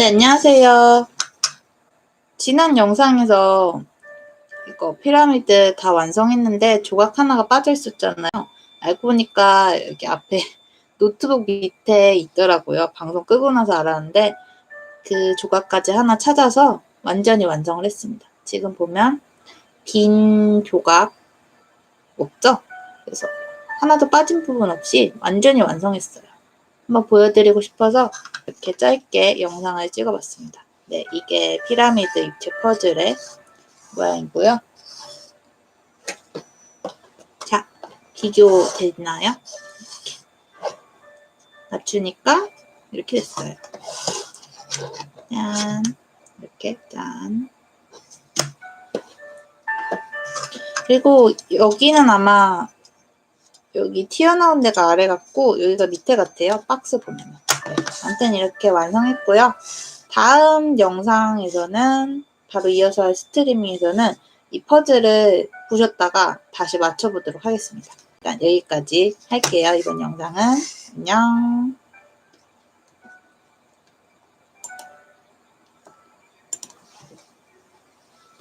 네, 안녕하세요. 지난 영상에서 이거 피라미드 다 완성했는데 조각 하나가 빠져 있었잖아요. 알고 보니까 여기 앞에 노트북 밑에 있더라고요. 방송 끄고 나서 알았는데 그 조각까지 하나 찾아서 완전히 완성을 했습니다. 지금 보면 빈 조각 없죠? 그래서 하나도 빠진 부분 없이 완전히 완성했어요. 한번 보여드리고 싶어서 이렇게 짧게 영상을 찍어봤습니다. 네, 이게 피라미드 입체 퍼즐의 모양이고요. 자, 비교되나요? 이렇게 맞추니까 이렇게 됐어요. 짠, 이렇게 짠. 그리고 여기는 아마 여기 튀어나온 데가 아래 같고 여기가 밑에 같아요. 박스 보면. 네, 아무튼 이렇게 완성했고요. 다음 영상에서는 바로 이어서 할 스트리밍에서는 이 퍼즐을 보셨다가 다시 맞춰보도록 하겠습니다. 일단 여기까지 할게요. 이번 영상은 안녕.